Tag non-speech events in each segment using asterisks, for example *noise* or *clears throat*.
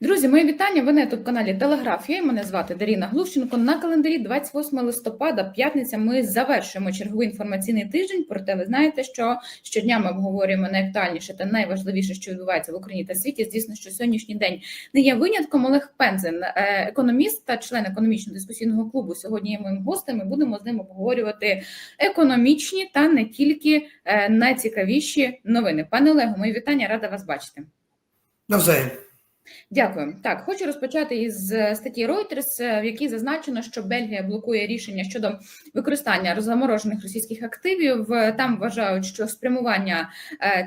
Друзі, мої вітання. Ви на youtube каналі Телеграф. Я мене звати Даріна Глущенко. На календарі 28 листопада, п'ятниця. Ми завершуємо черговий інформаційний тиждень. Проте ви знаєте, що щодня ми обговорюємо найактуальніше та найважливіше, що відбувається в Україні та світі. Звісно, що сьогоднішній день не є винятком. Олег Пензен, е, економіст та член економічно дискусійного клубу. Сьогодні є моїм гостем. і Будемо з ним обговорювати економічні та не тільки е, найцікавіші новини. Пане Олегу, мої вітання, рада вас бачити. Навзаєм. Дякую. Так, хочу розпочати із е, статті Reuters, е, в якій зазначено, що Бельгія блокує рішення щодо використання заморожених російських активів. Е, Там вважають, що спрямування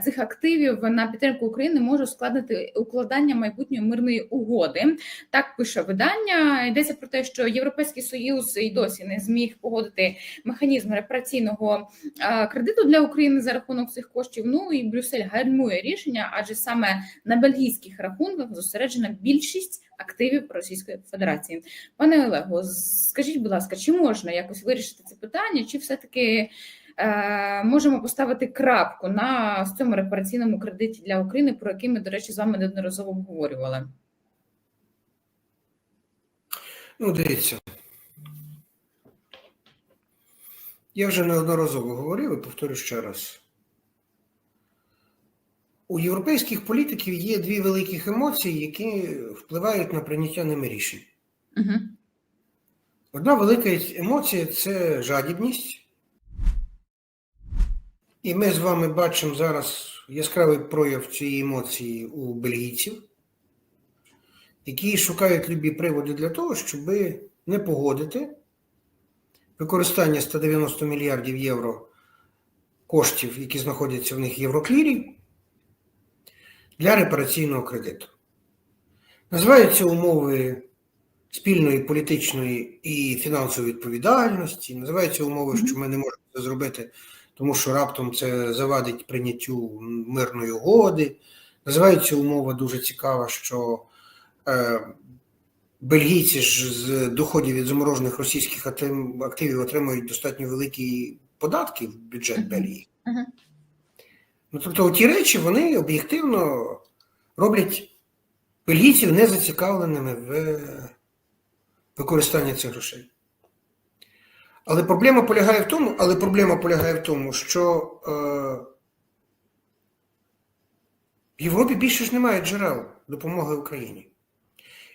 цих активів на підтримку України може ускладнити укладання майбутньої мирної угоди. Так пише видання. Йдеться про те, що Європейський Союз і досі не зміг погодити механізм репараційного кредиту для України за рахунок цих коштів. Ну і Брюссель гальмує рішення, адже саме на бельгійських рахунках зосереджена більшість активів Російської Федерації. Пане Олегу, скажіть, будь ласка, чи можна якось вирішити це питання, чи все-таки е, можемо поставити крапку на цьому репараційному кредиті для України, про який ми, до речі, з вами неодноразово обговорювали? Ну, дивіться. Я вже неодноразово говорив і повторю ще раз. У європейських політиків є дві великих емоції, які впливають на прийняття ними рішень. Угу. Одна велика емоція це жадібність. І ми з вами бачимо зараз яскравий прояв цієї емоції у бельгійців, які шукають любі приводи для того, щоб не погодити використання 190 мільярдів євро коштів, які знаходяться в них в Євроклірі, для репараційного кредиту. Називаються умови спільної політичної і фінансової відповідальності, називаються умови, що ми не можемо це зробити, тому що раптом це завадить прийняттю мирної угоди. Називається умова дуже цікава, що е, бельгійці ж з доходів від заморожених російських активів отримують достатньо великі податки в бюджет Бельгії. Ну, тобто, ті речі вони об'єктивно роблять бельгійців не зацікавленими в використанні цих грошей. Але проблема полягає в тому, але проблема полягає в тому, що е, в Європі більше ж немає джерел допомоги Україні.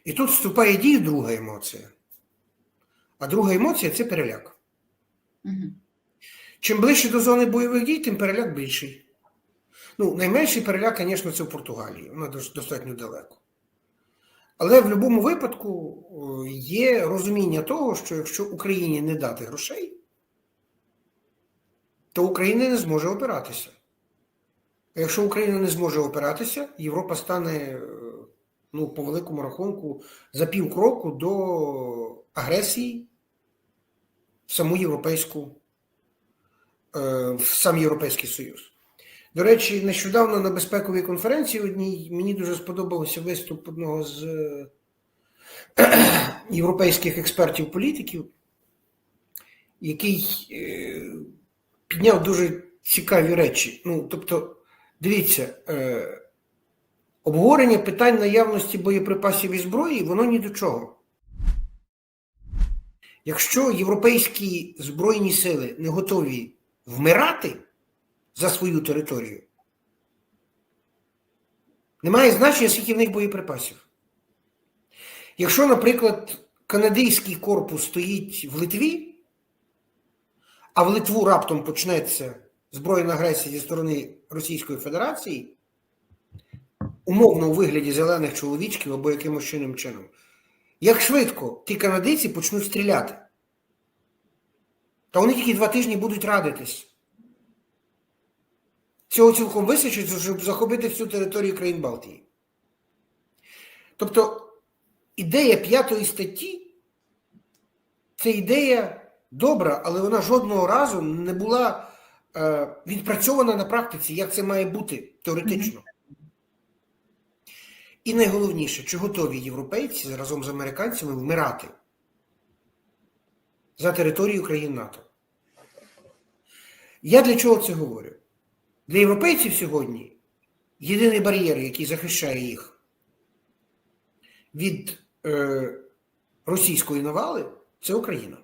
І тут вступає дію друга емоція. А друга емоція це переляк. Угу. Чим ближче до зони бойових дій, тим переляк більший. Ну, найменший переляк, звісно, це в Португалії. Вона достатньо далеко. Але в будь-якому випадку є розуміння того, що якщо Україні не дати грошей, то Україна не зможе опиратися. А якщо Україна не зможе опиратися, Європа стане, е, ну, по великому рахунку, за півкроку до агресії в саму європейську, е, в сам Європейський Союз. До речі, нещодавно на безпековій конференції одній мені дуже сподобався виступ одного з е, *clears throat* європейських експертів-політиків, який е, підняв дуже цікаві речі. Ну, тобто, дивіться, е, обговорення питань наявності боєприпасів і зброї, воно ні до чого. Якщо європейські збройні сили не готові вмирати за свою територію, немає значення, скільки в них боєприпасів. Якщо, наприклад, канадський корпус стоїть в Литві, а в Литву раптом почнеться збройна агресія зі сторони Російської Федерації, умовно у вигляді зелених чоловічків або якимось чином чином, як швидко ті канадійці почнуть стріляти, та вони тільки два тижні будуть радитись. Цього цілком вистачить, щоб захопити всю територію країн Балтії. Тобто ідея п'ятої статті це ідея добра, але вона жодного разу не була е, відпрацьована на практиці, як це має бути теоретично. І найголовніше, чи готові європейці разом з американцями вмирати за територію країн НАТО. Я для чого це говорю? Для європейців сьогодні єдиний бар'єр, який захищає їх, від е, російської навали це Україна.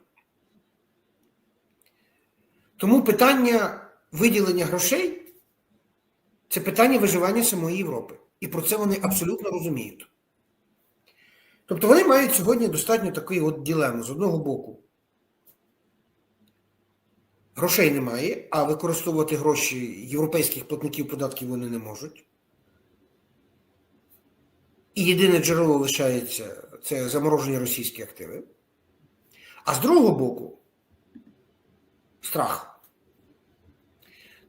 Тому питання виділення грошей це питання виживання самої Європи. І про це вони абсолютно розуміють. Тобто вони мають сьогодні достатньо такий от ділему з одного боку. Грошей немає, а використовувати гроші європейських платників податків вони не можуть. І єдине джерело лишається це заморожені російські активи. А з другого боку, страх.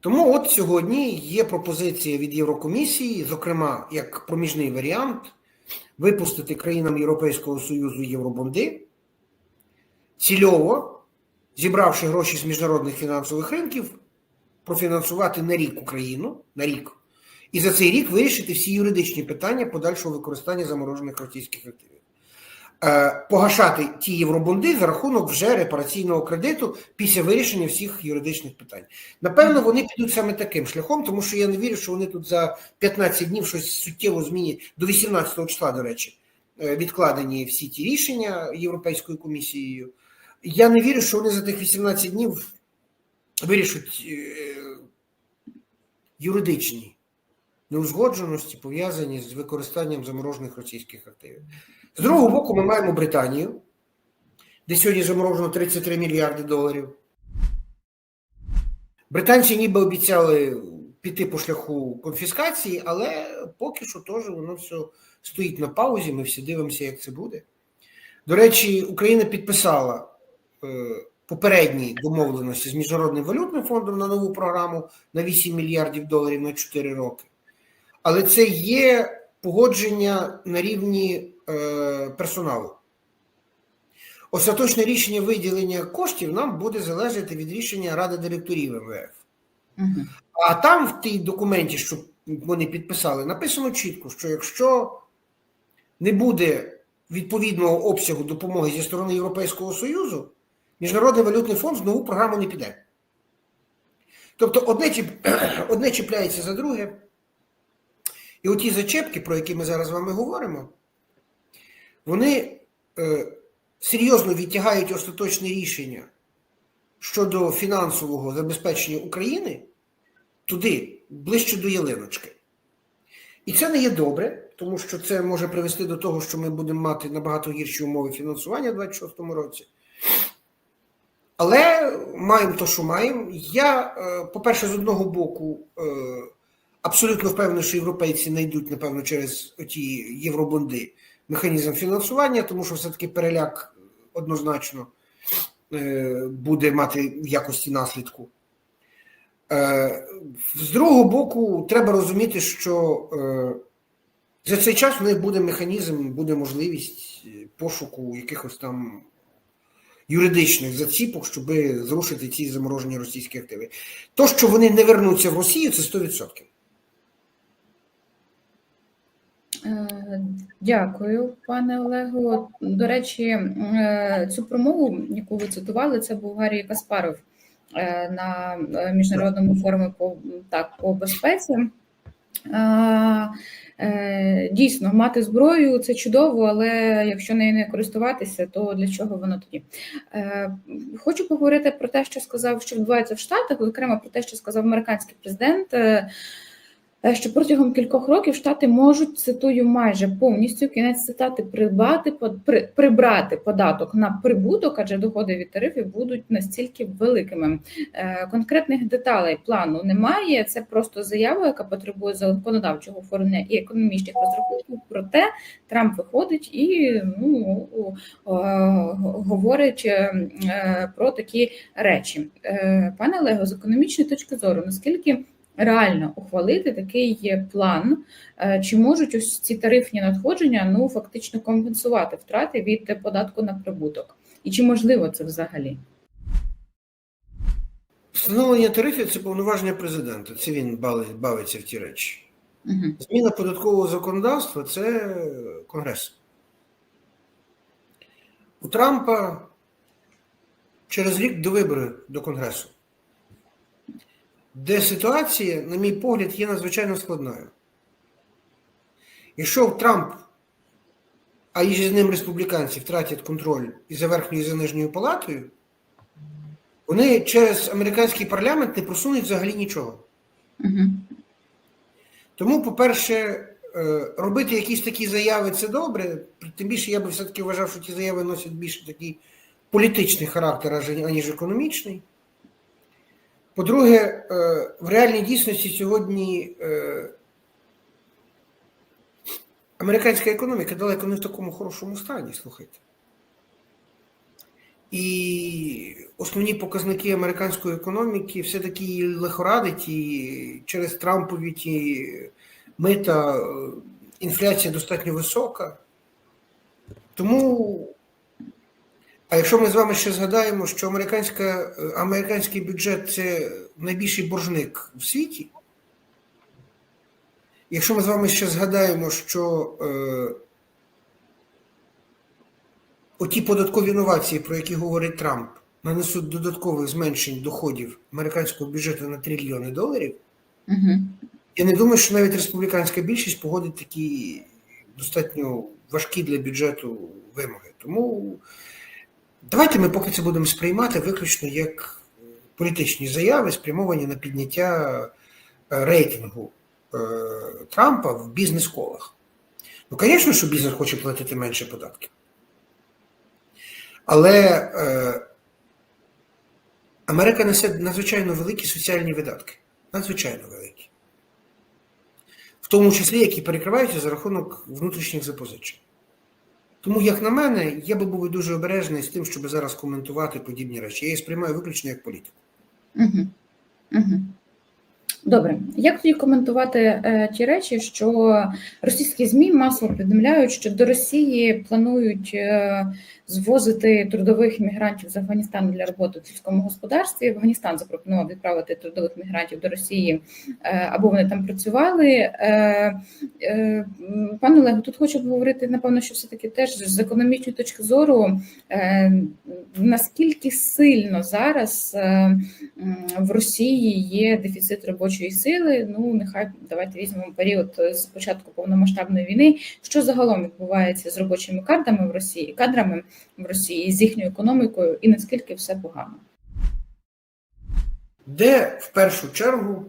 Тому от сьогодні є пропозиція від Єврокомісії, зокрема, як проміжний варіант, випустити країнам Європейського Союзу євробонди, цільово, зібравши гроші з міжнародних фінансових ринків, профінансувати на рік Україну, на рік, і за цей рік вирішити всі юридичні питання подальшого використання заморожених російських активів. Е, Погашати ті євробонди за рахунок вже репараційного кредиту після вирішення всіх юридичних питань. Напевно, вони підуть саме таким шляхом, тому що я не вірю, що вони тут за 15 днів щось суттєво змінять до 18 числа, до речі, е, відкладені всі ті рішення Європейською комісією. Я не вірю, що вони за тих 18 днів вирішать е, юридичні неузгодженості, пов'язані з використанням заморожених російських активів. З другого боку, ми маємо Британію, де сьогодні заморожено 33 мільярди доларів. Британці ніби обіцяли піти по шляху конфіскації, але поки що теж воно все стоїть на паузі. Ми всі дивимося, як це буде. До речі, Україна підписала е, попередні домовленості з Міжнародним валютним фондом на нову програму на 8 мільярдів доларів на 4 роки. Але це є погодження на рівні е, персоналу. Остаточне рішення виділення коштів нам буде залежати від рішення Ради директорів МВФ. Угу. А там в тій документі, що вони підписали, написано чітко, що якщо не буде відповідного обсягу допомоги зі сторони Європейського Союзу, Міжнародний валютний фонд в нову програму не піде. Тобто одне, *clears throat* одне чіпляється за друге. І оті зачепки, про які ми зараз з вами говоримо, вони е, серйозно відтягають остаточне рішення щодо фінансового забезпечення України туди, ближче до ялиночки. І це не є добре, тому що це може привести до того, що ми будемо мати набагато гірші умови фінансування у 2026 році. Але маємо то, що маємо. Я, е, по-перше, з одного боку, е, абсолютно впевнений, що європейці знайдуть, напевно, через ті євробонди механізм фінансування, тому що все-таки переляк однозначно е, буде мати в якості наслідку. З другого боку, треба розуміти, що за цей час в них буде механізм, буде можливість пошуку якихось там юридичних заціпок, щоб зрушити ці заморожені російські активи. То, що вони не вернуться в Росію, це 100%. Е, Дякую, пане Олегу. До речі, е, цю промову, яку ви цитували, це був Гаррій Каспаров е, на міжнародному форумі по так по безпеці. Е, е, Дійсно, мати зброю це чудово, але якщо нею не користуватися, то для чого воно тоді? Е, Хочу поговорити про те, що сказав, що відбувається в Штатах, зокрема про те, що сказав американський президент. Е, Що протягом кількох років штати можуть цитую майже повністю кінець цитати придбати под- при, прибрати податок на прибуток, адже доходи від тарифів будуть настільки великими. Е, Конкретних деталей плану немає. Це просто заява, яка потребує законодавчого оформлення і економічних розрахунків. Проте Трамп виходить і ну говорить е, про такі речі. Пане Олего, з економічної точки зору, наскільки реально ухвалити такий план, Е, чи можуть ось ці тарифні надходження ну фактично компенсувати втрати від податку на прибуток? І чи можливо це взагалі? Встановлення тарифів це повноваження президента. Це він бавиться в ті речі. Угу. Зміна податкового законодавства це Конгрес. У Трампа через рік до виборів до Конгресу, де ситуація, на мій погляд, є надзвичайно складною. Якщо Трамп а і з ним республіканці втратять контроль і за верхньою і за нижньою палатою, вони через американський парламент не просунуть взагалі нічого. Угу. Тому, по-перше, е, робити якісь такі заяви це добре. Тим більше я би все-таки вважав, що ті заяви носять більше такий політичний характер, аніж економічний. По-друге, е, в реальній дійсності сьогодні е, американська економіка далеко не в такому хорошому стані, слухайте. І основні показники американської економіки все-таки її лихорадить, і через Трампові ті мита е, інфляція достатньо висока. Тому, а якщо ми з вами ще згадаємо, що американська, американський бюджет це найбільший боржник в світі, якщо ми з вами ще згадаємо, що е, оті податкові інновації, про які говорить Трамп, нанесуть додаткових зменшень доходів американського бюджету на трильйони доларів, Угу. я не думаю, що навіть республіканська більшість погодить такі достатньо важкі для бюджету вимоги. Тому давайте ми поки це будемо сприймати виключно як політичні заяви, спрямовані на підняття е, рейтингу е, Трампа в бізнес-колах. Ну, звісно, що бізнес хоче платити менше податків. Але е, Америка несе надзвичайно великі соціальні видатки. Надзвичайно великі. В тому числі, які перекриваються за рахунок внутрішніх запозичень. Тому, як на мене, я би був дуже обережний з тим, щоб зараз коментувати подібні речі. Я її сприймаю виключно як політику. Угу. Угу. Добре, як тоді коментувати е, ті речі, що російські ЗМІ масово повідомляють, що до Росії планують е, звозити трудових мігрантів з Афганістану для роботи в сільському господарстві. Афганістан запропонував відправити трудових мігрантів до Росії, е, аби вони там працювали. Пане Олегу, тут хочу поговорити, напевно, що все-таки теж з економічної точки зору, наскільки сильно зараз. В Росії є дефіцит робочої сили. Ну нехай давайте візьмемо період з початку повномасштабної війни. Що загалом відбувається з робочими кадрами в Росії, кадрами в Росії, з їхньою економікою, і наскільки все погано? Де в першу чергу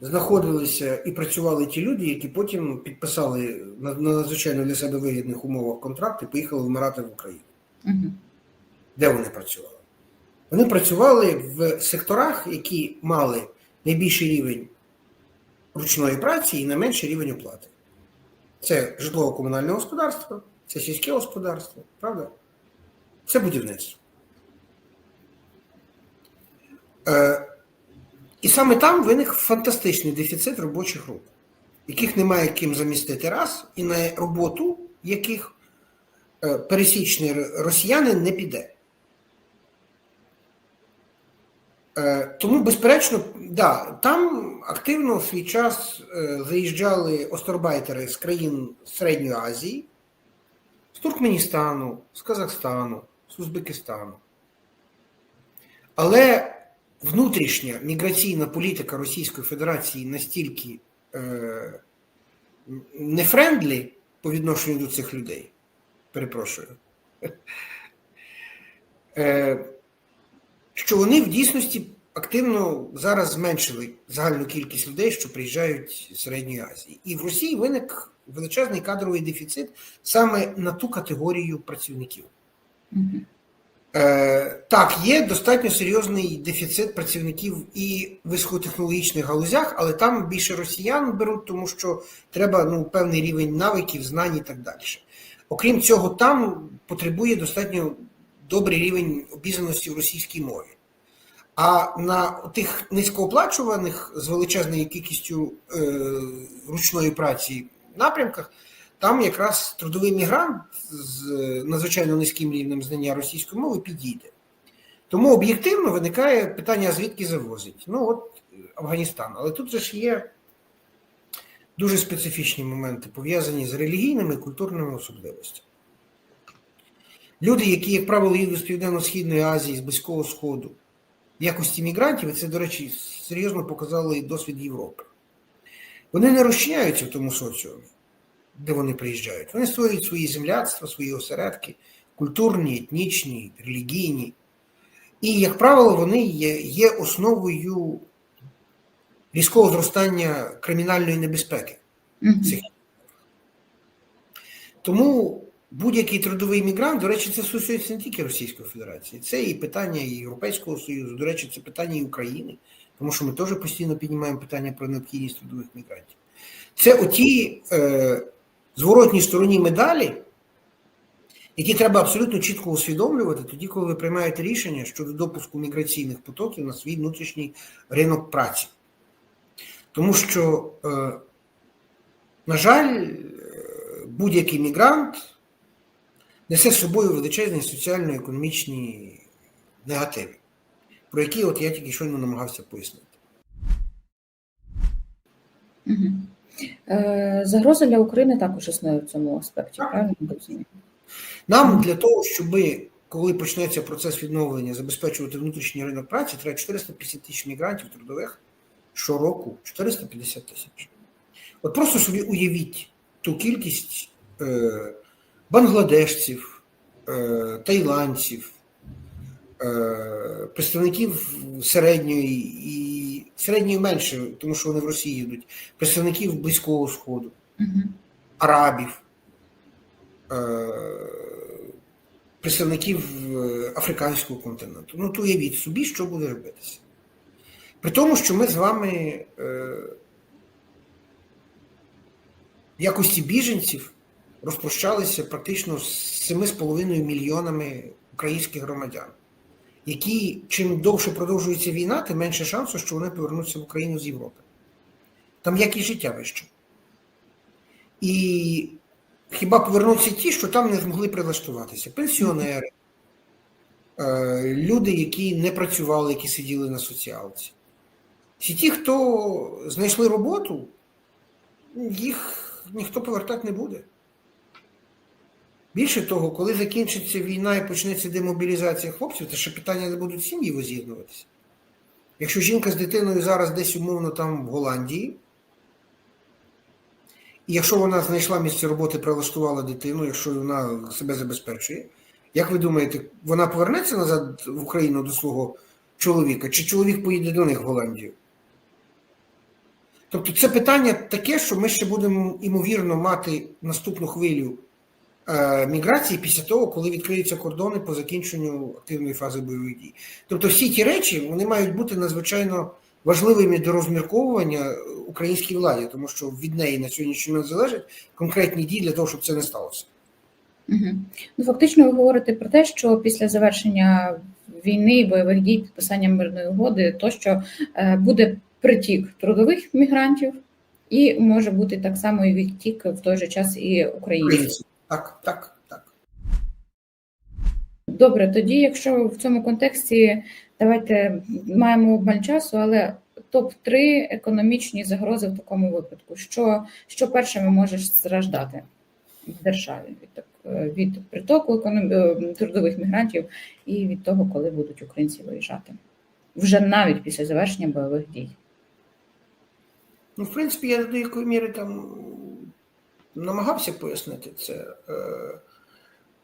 знаходилися і працювали ті люди, які потім підписали на на надзвичайно для себе вигідних умовах контракт і поїхали вмирати в Україну. Угу. Де вони працювали? Вони працювали в секторах, які мали найбільший рівень ручної праці і найменший рівень оплати. Це житлово-комунальне господарство, це сільське господарство, правда? Це будівництво. Е, і саме там виник фантастичний дефіцит робочих рук, яких немає ким замістити раз, і на роботу яких е, пересічний росіянин не піде. Е, Тому, безперечно, да, там активно в свій час е, заїжджали остарбайтери з країн Середньої Азії, з Туркменістану, з Казахстану, з Узбекистану. Але внутрішня міграційна політика Російської Федерації настільки е, нефрендлі по відношенню до цих людей, перепрошую, е, що вони в дійсності активно зараз зменшили загальну кількість людей, що приїжджають з Середньої Азії. І в Росії виник величезний кадровий дефіцит саме на ту категорію працівників. Е, так, є достатньо серйозний дефіцит працівників і високотехнологічних галузях, але там більше росіян беруть, тому що треба ну, певний рівень навиків, знань і так далі. Окрім цього, там потребує достатньо добрий рівень обізнаності в російській мові. А на тих низькооплачуваних з величезною кількістю е, ручної праці напрямках, там якраз трудовий мігрант з надзвичайно низьким рівнем знання російської мови підійде. Тому об'єктивно виникає питання, звідки завозить. Ну, от Афганістан. Але тут же ж є дуже специфічні моменти, пов'язані з релігійними і культурними особливостями. Люди, які, як правило, їдуть з Південно-Східної Азії, з Близького Сходу, в якості мігрантів, і це, до речі, серйозно показали досвід Європи. Вони не розчиняються в тому соціумі. де вони приїжджають. Вони створюють свої земляцтва, свої осередки, культурні, етнічні, релігійні. І, як правило, вони є, є основою різкого зростання кримінальної небезпеки. Мгм. цих. Тому будь-який трудовий мігрант, до речі, це стосується не тільки Російської Федерації, це і питання і Європейського Союзу, до речі, це питання і України, тому що ми теж постійно піднімаємо питання про необхідність трудових мігрантів. Це оті е, зворотній стороні медалі, які треба абсолютно чітко усвідомлювати тоді, коли ви приймаєте рішення щодо допуску міграційних потоків на свій внутрішній ринок праці. Тому що, е, на жаль, е, будь-який мігрант несе з собою величезні соціально-економічні негативи, про які от я тільки щойно намагався пояснити. Е, Загроза для України також існує в цьому аспекті, Так. правильно розумію? Нам для того, щоб коли почнеться процес відновлення, забезпечувати внутрішній ринок праці, треба 450 тисяч мігрантів трудових щороку 450 тисяч. От просто собі уявіть ту кількість е, бангладешців, е, тайландців, е, представників середньої і середньої менше, тому що вони в Росії йдуть, представників Близького Сходу арабів, е, представників африканського континенту. Ну, то уявіть собі, що буде робитися. При тому, що ми з вами в якості біженців розпрощалися практично з 7,5 мільйонами українських громадян, які чим довше продовжується війна, тим менше шансу, що вони повернуться в Україну з Європи. Там якість життя вище. І хіба повернуться ті, що там не змогли прилаштуватися? Пенсіонери, е, люди, які не працювали, які сиділи на соціалці. Всі ті, хто знайшли роботу, їх ніхто повертати не буде. Більше того, коли закінчиться війна і почнеться демобілізація хлопців, то ще питання не будуть сім'ї воз'єднуватися. Якщо жінка з дитиною зараз десь умовно там в Голландії, і якщо вона знайшла місце роботи, прилаштувала дитину, якщо вона себе забезпечує, як ви думаєте, вона повернеться назад в Україну до свого чоловіка, чи чоловік поїде до них в Голландію? Тобто це питання таке, що ми ще будемо ймовірно мати наступну хвилю міграції після того, коли відкриються кордони по закінченню активної фази бойових дій. Тобто всі ті речі вони мають бути надзвичайно важливими до розмірковування українській владі, тому що від неї на сьогоднішній момент залежать конкретні дії для того, щоб це не сталося. Мгм. Ну, фактично, ви говорите про те, що після завершення війни, бойових дій, підписання мирної угоди, тощо е, буде притік трудових мігрантів, і може бути так само і відтік в той же час і українців. Так, так, так. Добре, тоді, якщо в цьому контексті давайте маємо обмаль часу, але топ 3 економічні загрози в такому випадку. Що, що першими може страждати в державі від, так- е, від притоку економ... е, трудових мігрантів і від того, коли будуть українці виїжджати вже навіть після завершення бойових дій. Ну, в принципі, я до якої міри там намагався пояснити це. Е,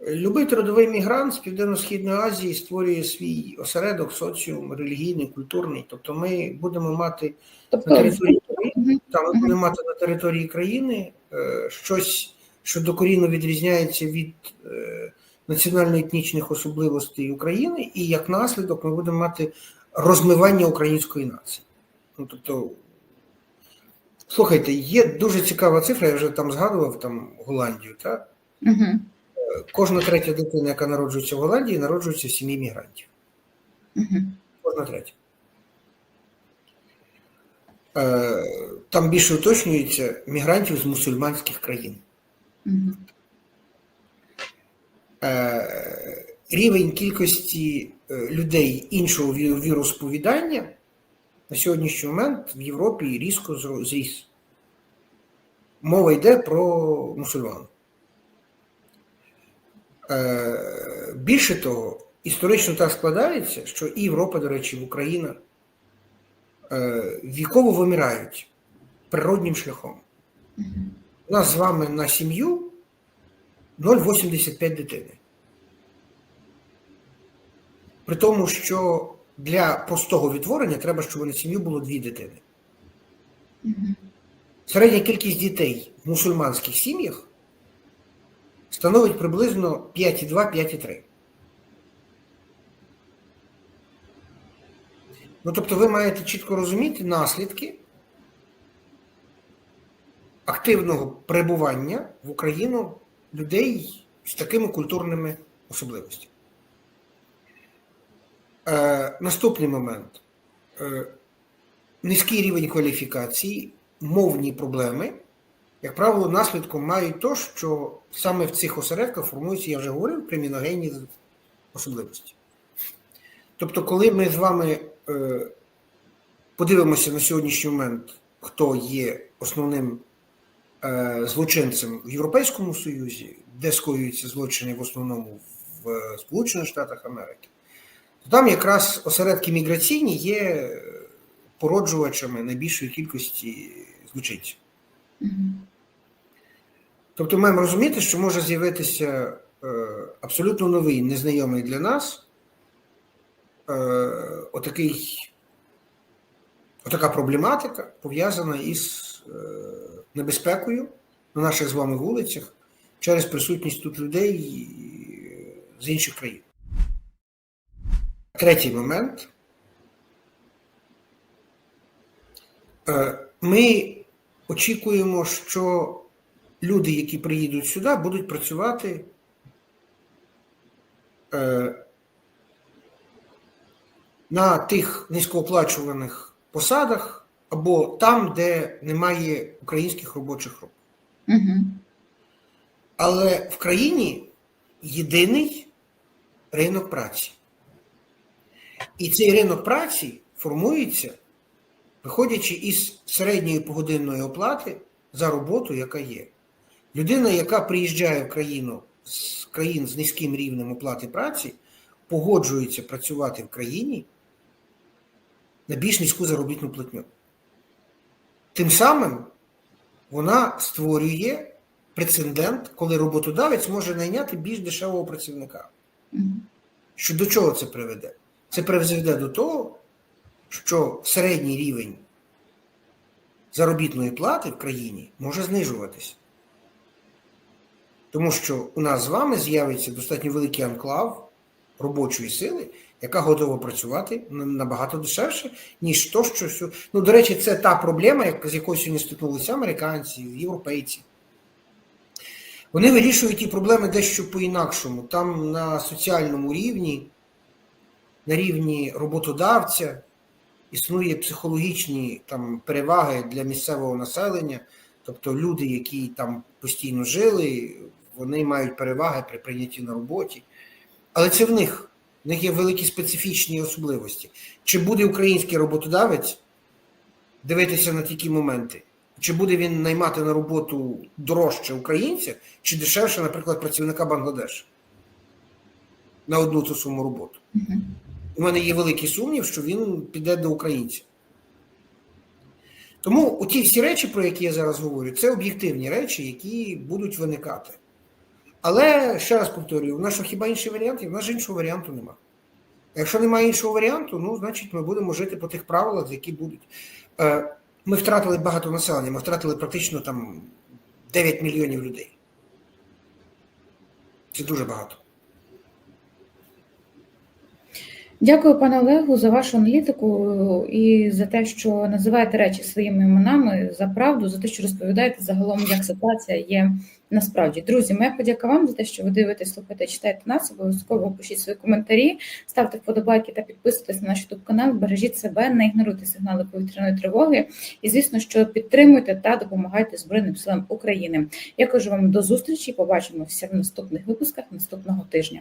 Любий трудовий мігрант з Південно-Східної Азії створює свій осередок, соціум, релігійний, культурний. Тобто ми будемо мати на Тобто, території країни, Мгм. та, ми будемо мати на території країни е, щось, що докорінно відрізняється від е, національно-етнічних особливостей України, і як наслідок ми будемо мати розмивання української нації. Ну, тобто, слухайте, є дуже цікава цифра, я вже там згадував там Голландію. Так? Мгм. Кожна третя дитина, яка народжується в Голландії, народжується в сім'ї мігрантів. Мгм. Кожна третя. Е, Там більше уточнюється мігрантів з мусульманських країн. Е, Рівень кількості е, людей іншого ві- віросповідання на сьогоднішній момент в Європі різко зріс. Мова йде про мусульман. Е, Більше того, історично так складається, що і Європа, до речі, і Україна е, віково вимирають природнім шляхом. У нас з вами на сім'ю 0,85 дитини. При тому, що для простого відтворення треба, щоб на сім'ю було дві дитини. Середня кількість дітей в мусульманських сім'ях становить приблизно 5,2-5,3. Ну, тобто ви маєте чітко розуміти наслідки активного перебування в Україну людей з такими культурними особливостями. Е, наступний момент. Е, низький рівень кваліфікації, мовні проблеми, як правило, наслідком мають то, що саме в цих осередках формуються, я вже говорив, криміногенні особливості. Тобто, коли ми з вами е, подивимося на сьогоднішній момент, хто є основним е, злочинцем в Європейському Союзі, де скоюються злочини в основному в е, Сполучених Штатах Америки, то там якраз осередки міграційні є породжувачами найбільшої кількості злочинців. Мгм. Тобто маємо розуміти, що може з'явитися е, абсолютно новий, незнайомий для нас е, отакий, отака проблематика, пов'язана із е, небезпекою на наших з вами вулицях через присутність тут людей з інших країн. Третій момент. Е, Ми очікуємо, що люди, які приїдуть сюди, будуть працювати е, на тих низькооплачуваних посадах або там, де немає українських робочих рук. Мгм. Але в країні єдиний ринок праці. І цей ринок праці формується, виходячи із середньої погодинної оплати за роботу, яка є. Людина, яка приїжджає в країну з країн з низьким рівнем оплати праці, погоджується працювати в країні на більш низьку заробітну платню. Тим самим вона створює прецедент, коли роботодавець може найняти більш дешевого працівника. Що до чого це приведе? Це приведе до того, що середній рівень заробітної плати в країні може знижуватися. Тому що у нас з вами з'явиться достатньо великий анклав робочої сили, яка готова працювати набагато дешевше, ніж то, що ну, до речі, це та проблема, з якою сьогодні стикнулися американці, європейці. Вони вирішують ті проблеми дещо по-інакшому. Там на соціальному рівні, на рівні роботодавця, існує психологічні там, переваги для місцевого населення. Тобто люди, які там постійно жили, вони мають переваги при прийнятті на роботі. Але це в них. В них є великі специфічні особливості. Чи буде український роботодавець дивитися на такі моменти? Чи буде він наймати на роботу дорожче українця, чи дешевше, наприклад, працівника Бангладешу на одну ту саму роботу? У мене є великий сумнів, що він піде до українця. Тому оті всі речі, про які я зараз говорю, це об'єктивні речі, які будуть виникати. Але ще раз повторюю, у нас що хіба інший варіант? У нас ж іншого варіанту нема. Якщо немає іншого варіанту, ну, значить, ми будемо жити по тих правилах, які будуть. Е, Ми втратили багато населення, ми втратили практично там 9 мільйонів людей. Це дуже багато. Дякую, пане Олегу, за вашу аналітику і за те, що називаєте речі своїми іменами, за правду, за те, що розповідаєте загалом, як ситуація є насправді. Друзі, моя подяка вам за те, що ви дивитесь, слухаєте, читаєте нас. Обов'язково пишіть свої коментарі, ставте вподобайки та підписуйтесь на наш YouTube канал. Бережіть себе, не ігноруйте сигнали повітряної тривоги. І звісно, що підтримуйте та допомагайте Збройним силам України. Я кажу вам до зустрічі. Побачимося в наступних випусках наступного тижня.